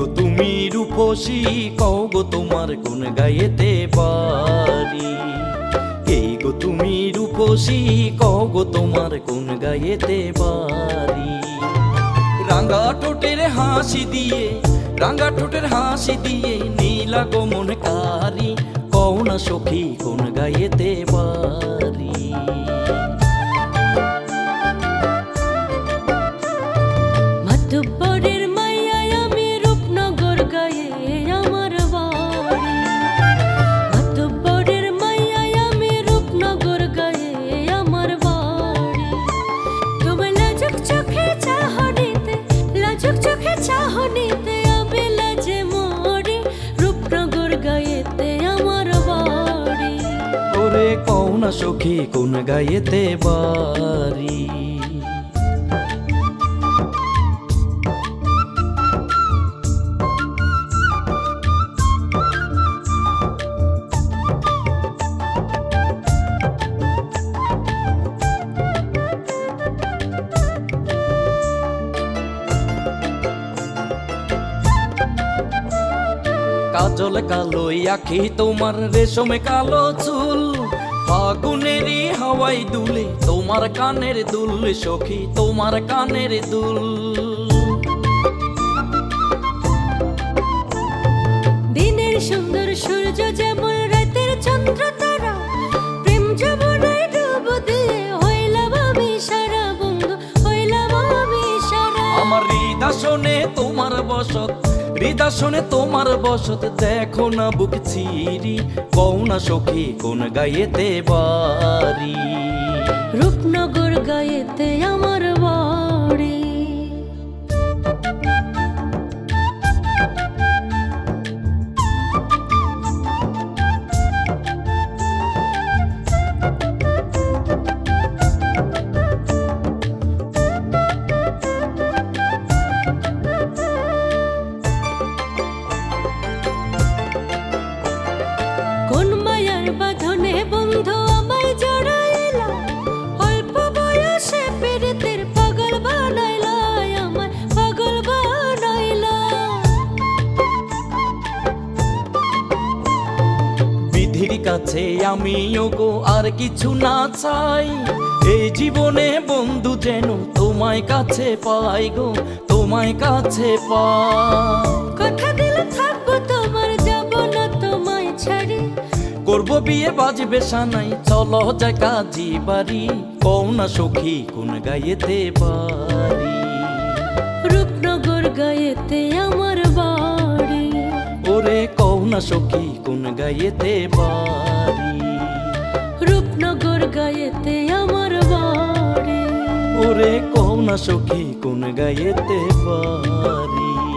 গো তুমি রূপসী, কও গো তোমার কোন গায়েতে বাড়ি কে গো তুমি রূপসী, কও গো তোমার কোন গায়েতে বাড়ি রাঙ্গা ঠোঁটের হাসি দিয়ে রাঙ্গা ঠোঁটের হাসি দিয়ে নীলা গো কারি, কও না সখী কোন গায়েতে বাড়ি সখী কোন গায়েতে বাড়ি? কাজল কালো আখি তোমার রেশমে কালো চুল। ফাগুনেরই হাওয়াই দুলে, তোমার কানের দুল সখী, তোমার কানের দুল। দিনের সুন্দর সূর্য যেমন রাতের চন্দ্র হৃদাসনে তোমার বসত হৃদাসনে তোমার বসত, দেখো না বুক ছিরি, কও না সখী কোন গায়েতে বাড়ি। রূপনগর গায়েতে আমার বাড়ি। কাছে আমি গো আর কিছু না চাই। এই জীবনে বন্ধু যেন তোমায় কাছে পাই গো তোমায় কাছে পাই। কথা দিলে থাকব তোমার যাব না তোমায় ছাড়ি। করব বিয়ে বাজবে সানাই চলো যায় কাজী বাড়ি। কও না সখী কোন গায়েতে বাড়ি রূপনগর গায়েতে আমার বাড়ি। ওরে কও না সখী কোন গায়েতে বাড়ি? রূপনগর গায়েতে আমার বাড়ি। ওরে কও না সখী কোন গায়েতে বাড়ি?